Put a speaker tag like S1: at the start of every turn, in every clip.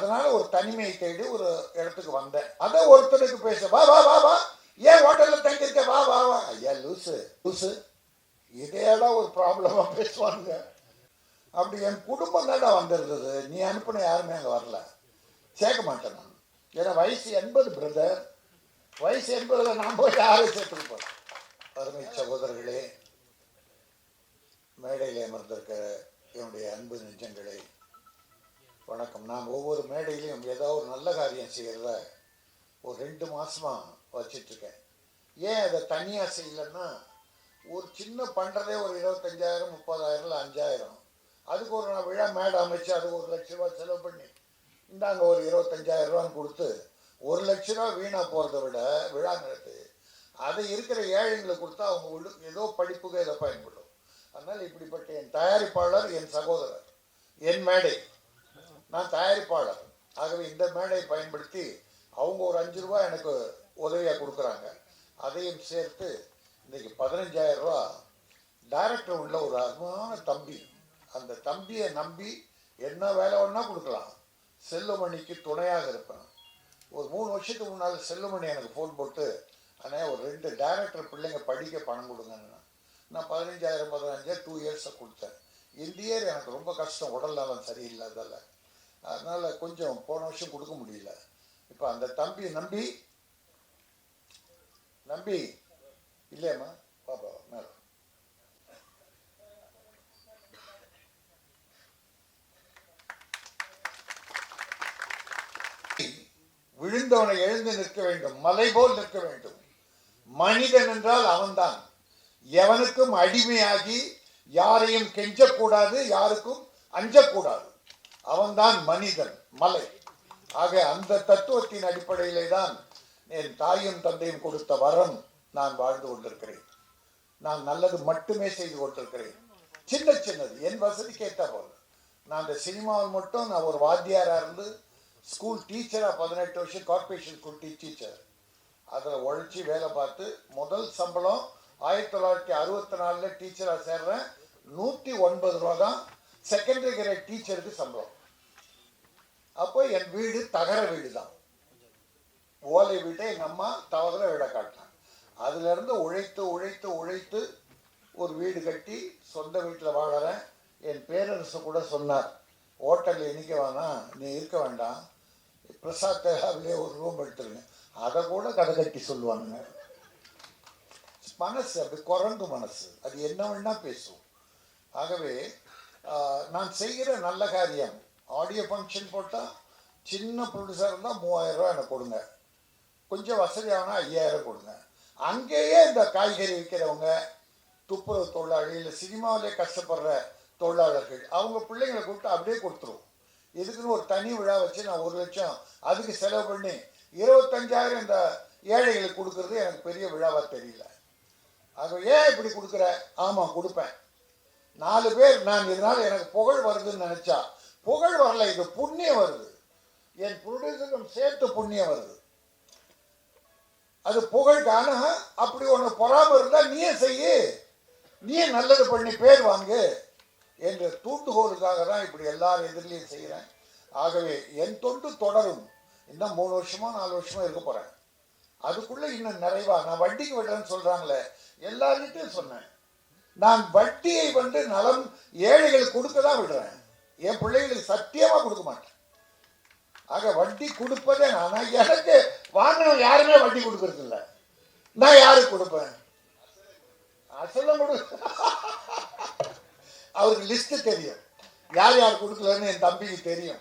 S1: அதனால ஒரு தனிமையை தேடி ஒரு இடத்துக்கு வந்தேன். அதை ஒருத்தருக்கு பேச. வா வா வா வா. ஏன் ஹோட்டல்ல தங்கியிருக்க? வா வா வா. ஐயா லூசு லூசு. இதையெல்லாம் ஒரு ப்ராப்ளமா பேசுவாங்க அப்படி என் குடும்பம் தான்டா வந்திருந்தது. நீ அனுப்பின யாருமே அங்கே வரல. சேர்க்க மாட்டேன் நான். ஏன்னா வயசு எண்பது பிரதர் வயசு எண்பதுல நாம் போய் யாரை சேர்த்துருப்போம் அருமை சகோதரர்களே மேடையில் அமர்ந்திருக்க என்னுடைய அன்பு நெஞ்சங்களை வணக்கம். நான் ஒவ்வொரு மேடையிலையும் ஏதோ ஒரு நல்ல காரியம் செய்கிறத ஒரு ரெண்டு மாதமாக வச்சிட்ருக்கேன். ஏன் அதை தனியாக செய்யலைன்னா ஒரு சின்ன பண்றதே ஒரு இருபத்தஞ்சாயிரம் முப்பதாயிரம் இல்லை அஞ்சாயிரம். அதுக்கு ஒரு நான் விழா மேடை அமைச்சு அதுக்கு ஒரு லட்ச ரூபா செலவு பண்ணி இந்தாங்க ஒரு இருபத்தஞ்சாயிரம் ரூபான்னு கொடுத்து ஒரு லட்ச ரூபா வீணாக போகிறத விட விழா நடத்து அதை இருக்கிற ஏழைங்களுக்கு கொடுத்தா அவங்க உள்ள ஏதோ படிப்புக்கு இதை பயன்படும். அதனால் இப்படிப்பட்ட என் தயாரிப்பாளர் என் சகோதரர் என் மேடை நான் தயாரிப்பாளர். ஆகவே இந்த மேடையை பயன்படுத்தி அவங்க ஒரு அஞ்சு ரூபாய் எனக்கு உதவியாக கொடுக்குறாங்க. அதையும் சேர்த்து இன்னைக்கு பதினஞ்சாயிரம் ரூபா டைரக்டர் உள்ள ஒரு அருமையான தம்பி. அந்த தம்பியை நம்பி என்ன வேலை ஒன்றா கொடுக்கலாம். செல்லுமணிக்கு துணையாக இருப்பேன். ஒரு மூணு வருஷத்துக்கு முன்னால் செல்லுமணி எனக்கு ஃபோன் போட்டு அண்ணே ஒரு ரெண்டு டைரக்டர் பிள்ளைங்க படிக்க பணம் கொடுங்கன்னு நான் பதினஞ்சாயிரம் பதினஞ்சாயிரம் டூ இயர்ஸை கொடுத்தேன். இந்த இயர் எனக்கு ரொம்ப கஷ்டம் உடல் நலம் சரியில்லாதால அதனால கொஞ்சம் போன வருஷம் கொடுக்க முடியல. இப்போ அந்த தம்பி நம்பி நம்பி இல்லையம்மா பாப்பா மேல. விழுந்தவனை எழுந்து நிற்க வேண்டும் மலை போல் நிற்க வேண்டும். மனிதன் என்றால் அவன்தான். எவனுக்கும் அடிமையாகி யாரையும் கெஞ்சக்கூடாது யாருக்கும் அஞ்சக்கூடாது. அவன்தான் மனிதன் மலை. ஆக அந்த தத்துவத்தின் அடிப்படையிலே தான் என் தாயும் தந்தையும் கொடுத்த வரம் நான் வாழ்ந்து கொண்டிருக்கிறேன். நான் நல்லது மட்டுமே செய்து கொண்டிருக்கிறேன். சின்ன சின்னது என் வசதிக்கு ஏற்ற போல. நான் இந்த சினிமாவில் மட்டும் நான் ஒரு வாத்தியாராக இருந்து ஸ்கூல் டீச்சராக பதினெட்டு வருஷம் கார்பரேஷன் ஸ்கூல் டீச்சர் அதில் உழைச்சி வேலை பார்த்து முதல் சம்பளம் ஆயிரத்தி தொள்ளாயிரத்தி அறுபத்தி நாலில் டீச்சராக சேர்றேன். நூற்றி ஒன்பது ரூபா தான் செகண்டரி கிரேட் டீச்சருக்கு சம்பளம். அப்போ என் வீடு தகர வீடு தான் ஓலை வீட்டை எங்கள் அம்மா தவறுல விட காட்டினாங்க. அதுலேருந்து உழைத்து உழைத்து உழைத்து ஒரு வீடு கட்டி சொந்த வீட்டில் வாழறேன் என் பேரரசு கூட சொன்னார் ஹோட்டலில் நிற்க வேணாம் நீ இருக்க வேண்டாம். பிரசாத் தேகாவிலே ஒரு ரூம் எடுத்துருங்க. அதை கூட கதை கட்டி சொல்லுவாங்க மனசு அப்படி குரங்கு மனசு. அது என்ன வேணா பேசும். ஆகவே நான் செய்கிற நல்ல காரியம். ஆடியோ ஃபங்க்ஷன் போட்டால் சின்ன ப்ரொடியூசர் இருந்தால் மூவாயிரம் ரூபாய் எனக்கு கொடுங்க. கொஞ்சம் வசதியானா ஐயாயிரம் கொடுங்க. அங்கேயே இந்த காய்கறி விற்கிறவங்க துப்புரவு தொழிலாளி இல்லை சினிமாவிலே கஷ்டப்படுற தொழிலாளர்கள் அவங்க பிள்ளைங்களை கூப்பிட்டு அப்படியே கொடுத்துருவோம் இதுக்குன்னு ஒரு தனி விழா வச்சு நான் ஒரு லட்சம் அதுக்கு செலவு பண்ணி இருபத்தஞ்சாயிரம் இந்த ஏழைகளுக்கு கொடுக்கறது எனக்கு பெரிய விழாவாக தெரியல. அது ஏன் இப்படி கொடுக்குற? ஆமாம் கொடுப்பேன். நாலு பேர் நான் இதனால் எனக்கு புகழ் வருதுன்னு நினச்சா புகழ் வரல இது புண்ணியம் வருது. என் ப்ரொடியூசரும் சேர்த்து புண்ணியம் வருது. அது புகழ் புகழ்கான அப்படி ஒன்று பொறாமல் இருந்தால் நீயே செய்ய. நீயே நல்லது பண்ணி பேர் வாங்கு என்ற தூண்டுகோலுக்காக தான் இப்படி எல்லாரும் எதிரிலையும் செய்கிறேன் ஆகவே என் தொண்டு தொடரும். இன்னும் மூணு வருஷமா நாலு வருஷமா இருக்க போகிறேன் அதுக்குள்ளே இன்னும் நிறைவா நான் வட்டிக்கு விடுறேன்னு சொல்கிறாங்களே எல்லார்கிட்டையும் சொன்னேன். நான் வட்டியை வந்து நலம் ஏழைகளுக்கு கொடுக்க தான் விடுறேன். என் பிள்ளைகளுக்கு சத்தியமாக கொடுக்க மாட்டேன். ஆக வட்டி கொடுப்பதே நான் எனக்கு வாங்கினவன் யாருமே வட்டி கொடுக்கறது இல்லை. நான் யாருக்கு கொடுப்பேன்? அசலம் கொடு அவருக்கு லிஸ்ட்டு தெரியும். யார் யார் கொடுக்கலன்னு என் தம்பிக்கு தெரியும்.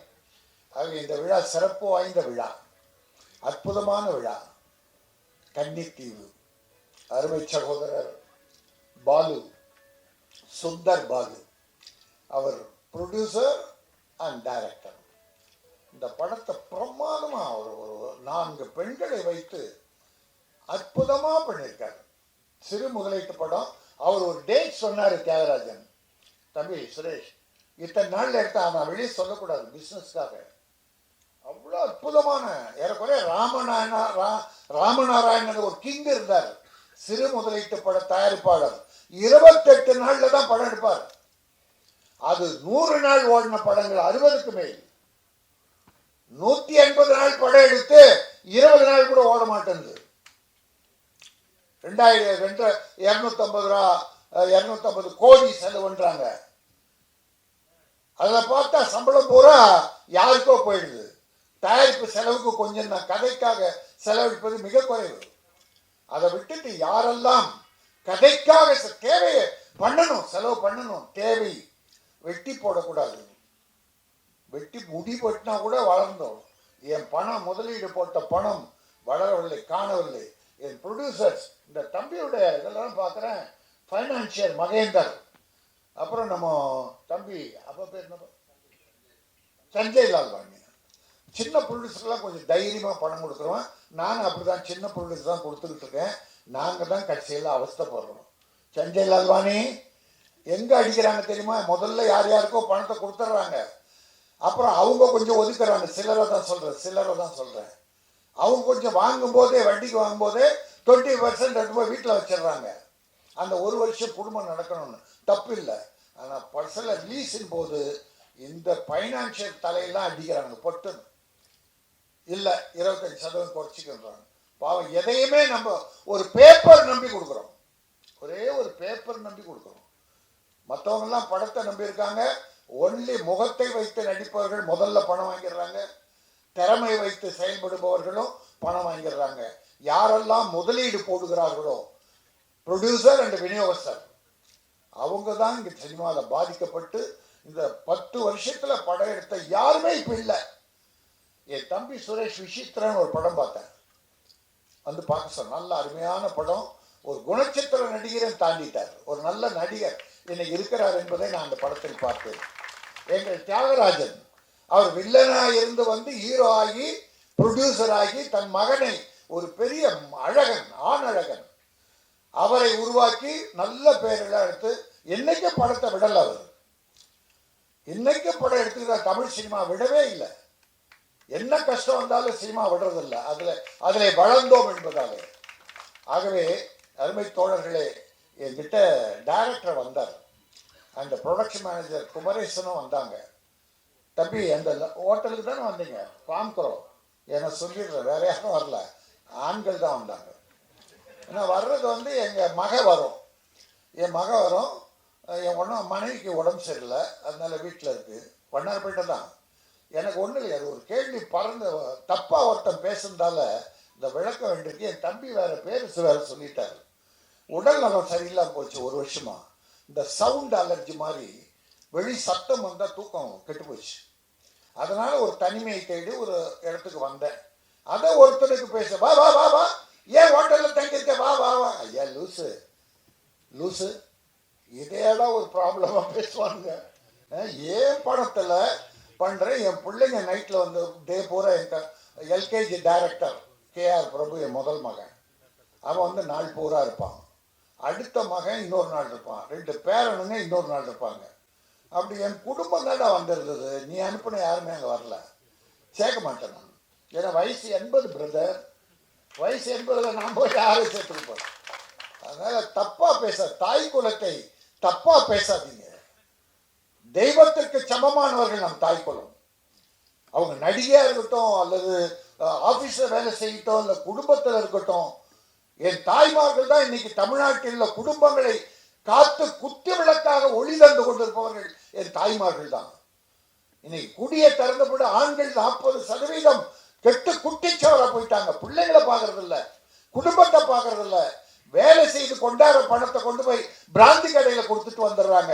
S1: ஆக இந்த விழா சிறப்பு வாய்ந்த விழா. அற்புதமான விழா. கன்னித்தீவு. அருமை சகோதரர் பாலு சுந்தர் பாலு. அவர் ப்ரொடியூசர் அண்ட் டைரக்டர் இந்த படத்தை பிரமாதமாக அவர் ஒரு நான்கு பெண்களை வைத்து அற்புதமாக பண்ணியிருக்காரு. சிறு முதலீட்டு படம். அவர் ஒரு டேட் சொன்னார் தியாகராஜன். தம்பி சுரேஷ் இத்தனை நாளில் எடுத்தா நான் வெளியே சொல்லக்கூடாது பிஸ்னஸ்க்காக அவ்வளோ அற்புதமான ஏறக்குறைய ராமநாயனா ரா- ராமநாராயணன் ஒரு கிங் இருந்தார். சிறு முதலீட்டு பட தயாரிப்பாளர். இருபத்தெட்டு நாள்ல தான் படம் எடுப்பார். அது நூறு நாள் ஓடின படங்கள் அறுபதுக்கு மேல். நூத்தி எண்பது நாள் படம் எடுத்து இருபது நாள் கூட ஓட மாட்டேங்குது. ரெண்டாயிரம் ரெண்டு இரநூத்தம்பது ரூபா இரநூத்தம்பது கோடி செலவுன்றாங்க அதில் பார்த்தா சம்பளம் பூரா யாருக்கோ போயிடுது. தயாரிப்பு செலவுக்கு கொஞ்சம் தான். கதைக்காக செலவழிப்பது மிக குறைவு. அதை விட்டுட்டு யாரெல்லாம் கதைக்காக தேவையை பண்ணணும் செலவு பண்ணணும். தேவை. வெட்டி போடக்கூடாது. வெட்டி முடி வெட்டினா கூட வளர்ந்தோம். என் பணம் முதலீடு போட்ட பணம் வளரவில்லை காணவில்லை. என் ப்ரொடியூசர்ஸ் இந்த தம்பியோட இதெல்லாம் பார்க்குறேன். ஃபைனான்சியல் மகேந்தர். அப்புறம் நம்ம தம்பி அப்போ பேர் என்ன சஞ்சய் லால்வாணி. சின்ன ப்ரொடியூசர்லாம் கொஞ்சம் தைரியமாக பணம் கொடுக்குறோம் நானும் அப்படி தான் சின்ன ப்ரொடியூசர் தான் கொடுத்துக்கிட்டு இருக்கேன். நாங்கள் தான் கடைசியில் அவஸ்தைப்படுறோம். சஞ்சய் லால்வானி எங்கே அடிக்கிறாங்க தெரியுமா? முதல்ல யார் யாருக்கோ பணத்தை கொடுத்துட்றாங்க. அப்புறம் அவங்க கொஞ்சம் ஒதுக்குறாங்க. சிலரை தான் சொல்கிறேன் சிலரை தான் சொல்கிறேன் அவங்க கொஞ்சம் வாங்கும்போதே வட்டிக்கு வாங்கும்போதே டுவெண்ட்டி பர்சன்ட் ரெண்டு போய் வீட்டில் வச்சிடுறாங்க. அந்த ஒரு வருஷம் குடும்பம் நடக்கணும்னு. தப்பு இல்லை. ஆனால் பர்சனில் ரிலீஸின் போது இந்த ஃபைனான்ஷியல் தலையெல்லாம் அடிக்கிறாங்க பொட்டுன்னு. இல்லை இருபத்தஞ்சு சதவீதம் குறைச்சிக்கிறாங்க பாவம் எதையுமே நம்ம ஒரு பேப்பர் நம்பி கொடுக்குறோம். ஒரே ஒரு பேப்பர் நம்பி கொடுக்குறோம். மற்றவங்கெல்லாம் படத்தை நம்பியிருக்காங்க. ஒன்லி முகத்தை வைத்து நடிப்பவர்கள் முதல்ல பணம் வாங்கிடுறாங்க. திறமை வைத்து செயல்படுபவர்களும் பணம் வாங்கிடுறாங்க. யாரெல்லாம் முதலீடு போடுகிறார்களோ ப்ரொடியூசர் அண்ட் விநியோகஸ்தர் அவங்க தான் இங்கே சினிமாவில் பாதிக்கப்பட்டு இந்த பத்து வருஷத்தில் படம் எடுத்த யாருமே இப்போ இல்லை. என் தம்பி சுரேஷ் விசித்திரன் ஒரு படம் பார்த்தேன். வந்து பார்க்க சொன்ன நல்ல அருமையான படம். ஒரு குணச்சித்திர நடிகரை தாண்டிட்டார். ஒரு நல்ல நடிகர். இன்னைக்கு இருக்கிறார் என்பதை நான் அந்த படத்தில் பார்த்தேன். எங்கள் தியாகராஜன் அவர் வில்லனாக இருந்து வந்து ஹீரோ ஆகி ப்ரொடியூசர் ஆகி தன் மகனை ஒரு பெரிய அழகன் ஆண் அழகன் அவரை உருவாக்கி நல்ல பேரெல்லாம் எடுத்து இன்னைக்கு படத்தை விடல அவர். இன்னைக்கு படம் எடுத்துக்கிற தமிழ் சினிமா விடவே இல்லை. என்ன கஷ்டம் வந்தாலும் சினிமா விடுறதில்ல. அதில் அதில் வளர்ந்தோம் என்பதாலே. ஆகவே அருமை தோழர்களே என்கிட்ட டைரக்டர் வந்தார். அந்த ப்ரொடக்ஷன் மேனேஜர் குமரேசனும் வந்தாங்க. தம்பி அந்த ஹோட்டலுக்கு தானே வந்தீங்க? பாம்குறோம் என்னை சொல்லிடுற வேற யாரும் வரல. ஆண்கள் தான் வந்தாங்க. ஏன்னா வர்றது வந்து எங்கள் மக வரும். என் மக வரும். என் ஒன்றும் மனைவிக்கு உடம்பு சரியில்லை. அதனால வீட்டில் இருக்குது வண்ணாரப்பேட்டை தான். எனக்கு ஒன்றும் இல்லை. அது ஒரு கேள்வி பறந்து தப்பாக ஒருத்தன் பேசுனதால இந்த விளக்கம் வேண்டியிருக்கு என் தம்பி வேற பேருசு வேற சொல்லிட்டாரு. உடல் நலம் சரியில்லாம போச்சு ஒரு வருஷமா. இந்த சவுண்ட் அலர்ஜி மாதிரி வெளி சத்தம் வந்தால் தூக்கம் கெட்டு போச்சு. அதனால ஒரு தனிமையை தேடி ஒரு இடத்துக்கு வந்தேன். அதை ஒருத்தனுக்கு பேச வா வா வா வா. ஏன் ஹோட்டலில் தங்கியிருக்க? வா வா வா. ஐயா லூசு. லூசு இதையெல்லாம் ஒரு ப்ராப்ளமாக பேசுவாங்க ஏன் படத்தில் பண்ணுறேன் என் பிள்ளைங்க நைட்டில் வந்து டே பூரா என் எல்கேஜி டைரக்டர் கேஆர் பிரபு என் முதல் மகன். அவன் வந்து நாள் பூரா இருப்பான். அடுத்த மகன் இன்னொரு நாள் இருப்பான். ரெண்டு பேரனுங்க இன்னொரு நாள் இருப்பாங்க. அப்படி என் குடும்பம் தான்டா வந்திருந்தது. நீ அனுப்பின யாருமே அங்கே வரல. சேர்க்க மாட்டேன் நான். ஏன்னா வயசு எண்பது பிரதர் வயசு எண்பதுல நான் போய் யாரும் சேர்த்துருப்போம் அதனால் தப்பாக பேச தாய் குலத்தை தப்பாக பேசாதீங்க. தெய்வத்திற்கு சமமானவர்கள் நம் தாய் அவங்க நடிகையா இருக்கட்டும் அல்லது ஆபீஸ்ல வேலை செய்யட்டும் இல்ல குடும்பத்தில் இருக்கட்டும் என் தாய்மார்கள் தான் இன்னைக்கு தமிழ்நாட்டில் உள்ள குடும்பங்களை காத்து குத்து விளக்காக ஒளி தந்து கொண்டிருப்பவர்கள் என் தாய்மார்கள் தான். இன்னைக்கு குடியை திறந்தபடி ஆண்கள் நாற்பது சதவீதம் கெட்டு குட்டிச்சவரா போயிட்டாங்க. பிள்ளைங்களை பார்க்கறது இல்ல குடும்பத்தை பார்க்கறது இல்ல வேலை செய்து கொண்டாட பணத்தை கொண்டு போய் பிராந்தி கடையில கொடுத்துட்டு வந்துடுறாங்க.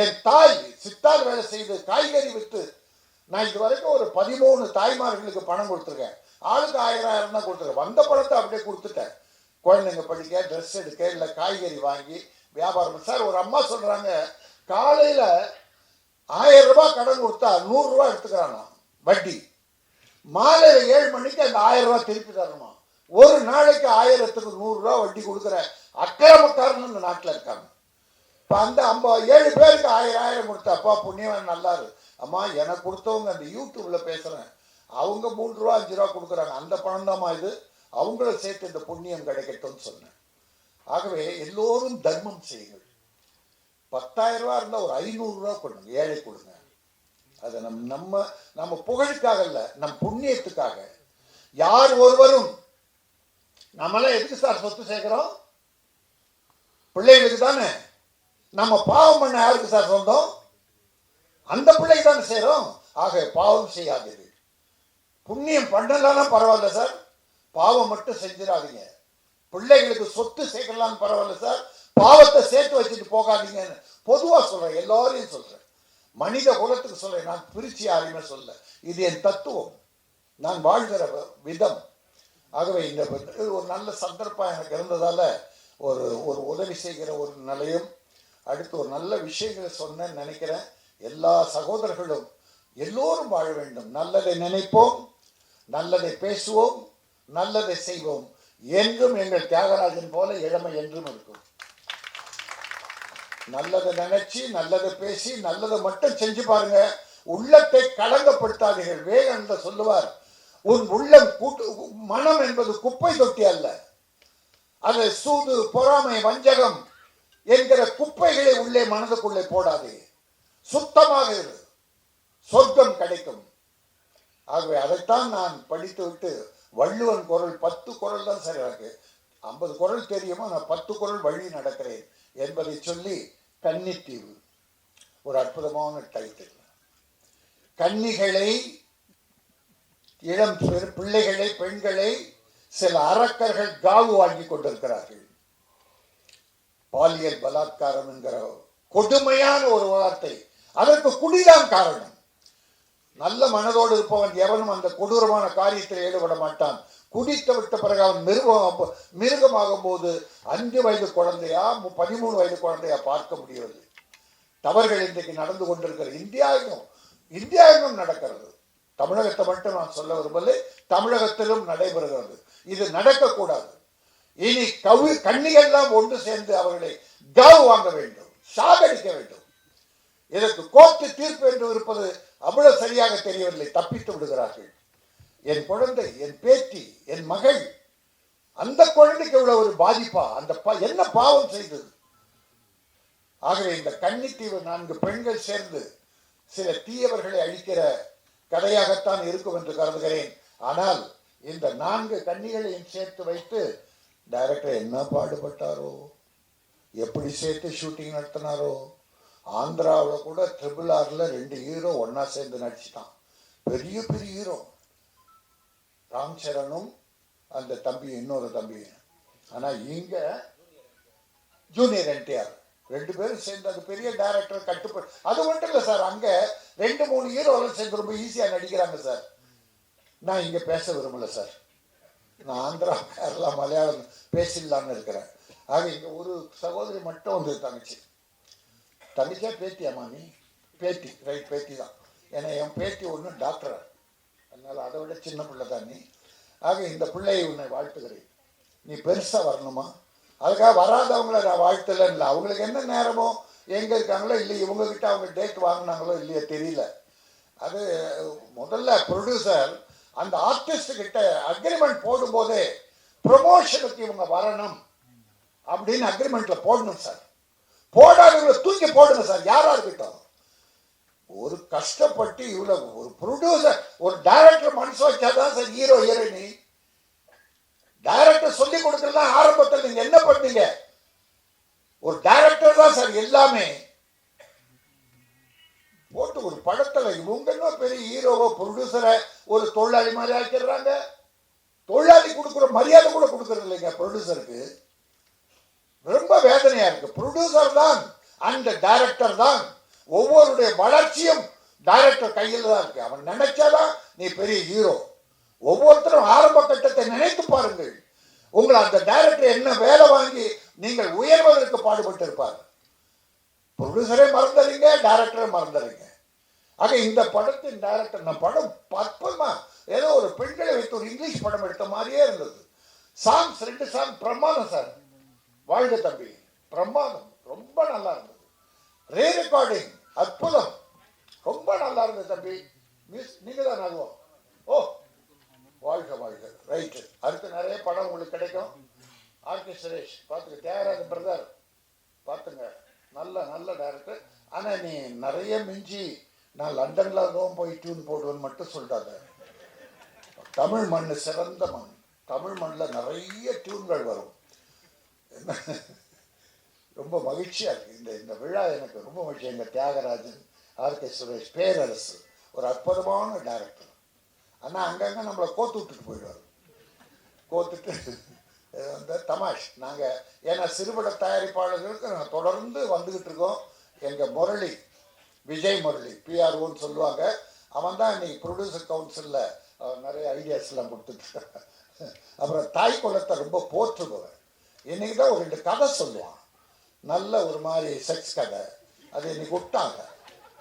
S1: என் தாய் சித்தார் வேலை செய்து காய்கறி விற்று நான் இது வரைக்கும் ஒரு பதிமூணு தாய்மார்களுக்கு பணம் கொடுத்துருக்கேன். ஆளுக்கு ஆயிரம் ஆயிரம் தான் கொடுத்துருக்கேன். வந்த பணத்தை அப்படியே கொடுத்துட்டேன். குழந்தைங்க படிக்க ட்ரெஸ் எடுக்க இல்லை காய்கறி வாங்கி வியாபாரம் சார் ஒரு அம்மா சொல்கிறாங்க காலையில் ஆயிரம் ரூபாய் கடன் கொடுத்தா நூறுரூவா எடுத்துக்கிறாங்க வட்டி. மாலையில் ஏழு மணிக்கு அந்த ஆயிரம் ரூபாய் திருப்பி தரணுமா? ஒரு நாளைக்கு ஆயிரத்துக்கு நூறுரூவா வட்டி கொடுக்குற அக்கிரமக்காரன் இந்த நாட்டில் இருக்காங்க. இப்போ அந்த ஐம்பது ஏழு பேருக்கு ஆயிரம் ஆயிரம் கொடுத்தாப்பா புண்ணியவன் நல்லாரு. அம்மா எனக்கு கொடுத்தவங்க அந்த யூடியூப்ல பேசுறேன். அவங்க மூன்று ரூபா அஞ்சு ரூபா கொடுக்குறாங்க. அந்த பணம் தாம்மா இது. அவங்கள சேர்த்து இந்த புண்ணியம் கிடைக்கட்டும்னு சொன்னேன். ஆகவே எல்லோரும் தர்மம் செய்யுங்கள் பத்தாயிரம் ரூபா இருந்தால் ஒரு ஐநூறு ரூபா கொடுங்க ஏழை கொடுங்க. அது நம் நம்ம நம்ம புகழுக்காக இல்ல நம் புண்ணியத்துக்காக. யார் ஒருவரும் நம்மளாம் எதுக்கு சார் சொத்து சேர்க்கிறோம்? பிள்ளைகளுக்கு தானே. நம்ம பாவம் பண்ண யாருக்கு சார் சொந்தம். அந்த பிள்ளைக்கு தானே சேரும் ஆக பாவம் செய்யாதீர்கள். புண்ணியம் பண்ணலாம் பரவாயில்ல சார். பாவம் மட்டும் செஞ்சிடாதீங்க. பிள்ளைகளுக்கு சொத்து சேர்க்கலாம் பரவாயில்ல சார். பாவத்தை சேர்த்து வச்சுட்டு போகாதீங்கன்னு பொதுவாக சொல்றேன் எல்லாரையும் சொல்றேன். மனித குலத்துக்கு சொல்றேன் நான் பிரிச்சு யாரையுமே சொல்ல இது என் தத்துவம். நான் வாழ்கிற விதம். ஆகவே இந்த ஒரு நல்ல சந்தர்ப்பம் எனக்கு இருந்ததால ஒரு ஒரு உதவி செய்கிற ஒரு நிலையும் அடுத்து ஒரு நல்ல விஷயங்களை சொன்னேன்னு நினைக்கிறேன். எல்லா சகோதரர்களும் எல்லோரும் வாழ வேண்டும். நல்லதை நினைப்போம் நல்லதை பேசுவோம் நல்லதை செய்வோம். என்றும் எங்கள் தியாகராஜன் போல இளமை என்றும் இருக்கும். நல்லதை நினைச்சு நல்லதை பேசி நல்லதை மட்டும் செஞ்சு பாருங்க. உள்ளத்தை கலங்கப்படுத்தாதீர்கள். வேகந்த சொல்லுவார் உன் உள்ளம் கூட்டு மனம் என்பது குப்பை தொட்டி அல்ல. அது சூது பொறாமை வஞ்சகம் என்கிற குப்பைகளை உள்ளே மனதுக்குள்ளே போடாதே. சுத்தமாக இரு. சொர்க்கம் கிடைக்கும். ஆகவே அதைத்தான் நான் படித்து விட்டு வள்ளுவன் குரல் பத்து குரல் தான் சரி எனக்கு. ஐம்பது குரல் தெரியுமா நான் பத்து குரல் வழி நடக்கிறேன் என்பதை சொல்லி கன்னித்தீவு ஒரு அற்புதமான டைட்டில் கன்னிகளை இளம் பிள்ளைகளை பெண்களை சில அரக்கர்கள் காவு வாங்கி கொண்டிருக்கிறார்கள். பாலியல் பலாத்காரம் என்கிற கொடுமையான ஒரு வார்த்தை. அதற்கு குடிதான் காரணம். நல்ல மனதோடு இருப்பவன் எவனும் அந்த கொடூரமான காரியத்தில் ஈடுபட மாட்டான். குடித்து விட்ட பிறகு அவன் மிருகம் மிருகமாகும் போது அஞ்சு வயது குழந்தையா பதிமூணு வயது குழந்தையா பார்க்க முடியவில்லை. தவறுகள் இன்றைக்கு நடந்து கொண்டிருக்கிற இந்தியா இந்தியாவிலும் நடக்கிறது. தமிழகத்தை மட்டும் நான் சொல்ல விரும்பலை தமிழகத்திலும் நடைபெறுகிறது. இது நடக்கக்கூடாது. இனி கவு கண்ணிகள்லாம் ஒன்று சேர்ந்து அவர்களை கவ் வாங்க வேண்டும் சாகடிக்க வேண்டும். இதற்கு கோர்ட்டு தீர்ப்பு என்று இருப்பது அவ்வளவு சரியாக தெரியவில்லை தப்பித்து விடுகிறார்கள். என் குழந்தை என் பேத்தி என் மகள் அந்த குழந்தைக்கு உள்ள ஒரு பாதிப்பா அந்த என்ன பாவம் செய்தது? ஆகவே இந்த கன்னித்தீவு நான்கு பெண்கள் சேர்ந்து சில தீயவர்களை அழிக்கிற கதையாகத்தான் இருக்கும் என்று கருதுகிறேன். ஆனால் இந்த நான்கு கன்னிகளையும் சேர்த்து வைத்து டைரக்டர் என்ன பாடுபட்டாரோ? எப்படி சேர்த்து ஷூட்டிங் நடத்தினாரோ? ஆந்திராவில் கூட ட்ரிபிள் ஆர்ல ரெண்டு ஹீரோ ஒன்றா சேர்ந்து நடிச்சிட்டான். பெரிய பெரிய ஹீரோ ராம் சரணும் அந்த தம்பி இன்னொரு தம்பி ஆனா இங்க ஜூனியர் என்டிஆர் ரெண்டு பேரும் சேர்ந்து அது பெரிய டைரக்டர் கட்டுப்படு அது மட்டும் இல்லை சார் அங்க ரெண்டு மூணு ஹீரோலாம் சேர்ந்து ரொம்ப ஈஸியா நடிக்கிறாங்க சார் நான் இங்க பேச விரும்பல சார் நான் ஆந்திரா கேரளா மலையாளம் பேசிடலான்னு இருக்கிறேன். ஆக இங்கே ஒரு சகோதரி மட்டும் வந்து தங்கச்சி. தங்கச்சியா பேத்தியா மாமி? பேத்தி ரைட் பேத்தி தான். ஏன்னா என் பேத்தி ஒன்று டாக்டர். அதனால் அதை விட சின்ன பிள்ளை தான் நீ. ஆக இந்த பிள்ளையை உன்னை வாழ்த்துகிறேன். நீ பெருசாக வரணுமா? அதுக்காக வராதவங்கள நான் வாழ்த்தல இல்லை. அவங்களுக்கு என்ன நேரமோ எங்கே இருக்காங்களோ இல்லை இவங்கக்கிட்ட அவங்க டேட் வாங்கினாங்களோ இல்லையோ தெரியல. அது முதல்ல ப்ரொடியூசர் அந்த ஆர்டிஸ்ட் கிட்ட அக்ரிமெண்ட் போடும்போதே ப்ரொமோஷனுக்கு இவங்க வரணும் அப்படின்னு அக்ரிமெண்ட்ல போடணும் சார் போடாதவங்களை தூக்கி போடுங்க சார் யாரா இருக்கட்டும். ஒரு கஷ்டப்பட்டு இவ்வளவு ஒரு ப்ரொடியூசர் ஒரு டைரக்டர் மனசு வச்சாதான் சார் ஹீரோ ஹீரோயினி டைரக்டர் சொல்லி கொடுக்கலாம் ஆரம்பத்தில் நீங்க என்ன பண்ணீங்க? ஒரு டைரக்டர் தான் சார் எல்லாமே போட்டு ஒரு படத்தில் இவங்க என்ன பெரிய ஹீரோவோ ப்ரொடியூசரை ஒரு தொழிலாளி மாதிரி ஆக்கிடுறாங்க. தொழிலாளி கொடுக்குற மரியாதை கூட கொடுக்கறது இல்லைங்க ப்ரொடியூசருக்கு ரொம்ப வேதனையா இருக்கு. ப்ரொடியூசர் தான் அந்த டைரக்டர் தான். ஒவ்வொருடைய வளர்ச்சியும் டைரக்டர் கையில் தான் இருக்கு. அவன் நினைச்சாதான் நீ பெரிய ஹீரோ ஒவ்வொருத்தரும் ஆரம்ப கட்டத்தை நினைத்து பாருங்கள். உங்களை அந்த டைரக்டர் என்ன வேலை வாங்கி நீங்கள் உயர்வதற்கு பாடுபட்டு இருப்பார் ப்ரொடியூசரே மறந்துறீங்க டேரக்டரே மறந்துறீங்க ஆக இந்த படத்தின் டைரக்டர் நான் படம் அற்புதமா ஏதோ ஒரு பெண்களை வைத்து ஒரு இங்கிலீஷ் படம் எடுத்த மாதிரியே இருந்தது. சாங்ஸ் ரெண்டு சாங் பிரமாதம் சார். வாழ்க தம்பி பிரமாதம் ரொம்ப நல்லா இருந்தது. ரே ரெக்கார்டிங் அற்புதம். ரொம்ப நல்லா இருந்தது தம்பி. மிஸ் நீங்க தான் ஆகுவோம் ஓ வாழ்க வாழ்க. ரைட்டு அடுத்து நிறைய படம் உங்களுக்கு கிடைக்கும். ஆர்கே சுரேஷ் பார்த்துக்க. தேவராஜ பிரதர் பார்த்துங்க. நல்ல நல்ல டேரக்டர் ஆனால் நீ நிறைய மிஞ்சி நான் லண்டன்ல தான் போய் டியூன் போடுவேன்னு மட்டும் சொல்கிறாங்க தமிழ் மண் சிறந்த மண். தமிழ் மண்ணில் நிறைய டியூன்கள் வரும். ரொம்ப மகிழ்ச்சியாக இருக்குது இந்த இந்த விழா எனக்கு ரொம்ப மகிழ்ச்சி. எங்கள் தியாகராஜன் ஆர்கே சுரேஷ் பேரரசு ஒரு அற்புதமான டேரக்டர் ஆனால் அங்கங்கே நம்மளை கோத்து விட்டுட்டு போயிடுவார். கோத்துட்டு இந்த வந்து தமாஷ். நாங்கள் ஏன்னா சிறுபட தயாரிப்பாளர்களுக்கு நாங்கள் தொடர்ந்து வந்துக்கிட்டு இருக்கோம். எங்கள் முரளி விஜய் முரளி பிஆர்ஓன்னு சொல்லுவாங்க. அவன் தான் இன்னைக்கு ப்ரொடியூசர் கவுன்சிலில் நிறைய ஐடியாஸ்லாம் எல்லாம் கொடுத்துட்டு இருக்கான். அப்புறம் தாய் குலத்தை ரொம்ப போற்றுபவன் இன்றைக்கி தான் ஒரு ரெண்டு கதை சொல்லுவான். நல்ல ஒரு மாதிரி செக்ஸ் கதை. அது இன்னைக்கு விட்டாங்க.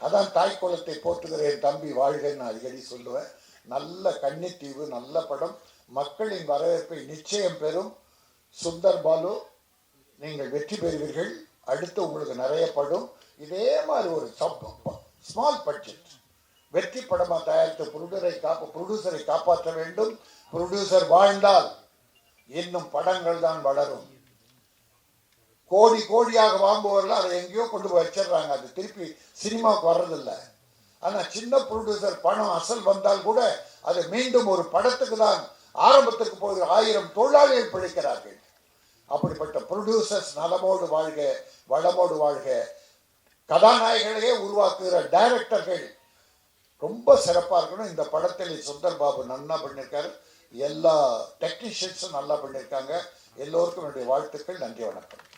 S1: அதான் தாய் குலத்தை போற்றுகிறேன் தம்பி வாழ்கன்னு அடிக்கடி சொல்லுவேன். நல்ல கன்னித்தீவு நல்ல படம். மக்களின் வரவேற்பை நிச்சயம் பெறும். சுந்தர் பாலு நீங்கள் வெற்றி பெறுவீர்கள். அடுத்து உங்களுக்கு நிறைய படம். இதே மாதிரி ஒரு சப் ஸ்மால் பட்ஜெட் வெற்றி படமாக தயாரித்து ப்ரொடியூசரை காப்ப ப்ரொடியூசரை காப்பாற்ற வேண்டும். ப்ரொடியூசர் வாழ்ந்தால் இன்னும் படங்கள் தான் வளரும். கோடி கோடியாக வாங்குபவர்கள் அதை எங்கேயோ கொண்டு போய் வச்சிடுறாங்க. அது திருப்பி சினிமாவுக்கு வர்றதில்லை. ஆனால் சின்ன ப்ரொடியூசர் பணம் அசல் வந்தால் கூட அது மீண்டும் ஒரு படத்துக்கு தான் ஆரம்பத்துக்கு போகிற ஆயிரம் தொழிலாளிகள் பிழைக்கிறார்கள். அப்படிப்பட்ட ப்ரொடியூசர்ஸ் நலமோடு வாழ்க வளமோடு வாழ்க. கதாநாயகர்களையே உருவாக்குகிற டைரக்டர்கள் ரொம்ப சிறப்பாக இருக்கணும். இந்த படத்தில் சுந்தர் பாபு நல்லா பண்ணியிருக்காரு எல்லா டெக்னீஷியன்ஸும் நல்லா பண்ணியிருக்காங்க எல்லோருக்கும் என்னுடைய வாழ்த்துக்கள். நன்றி வணக்கம்.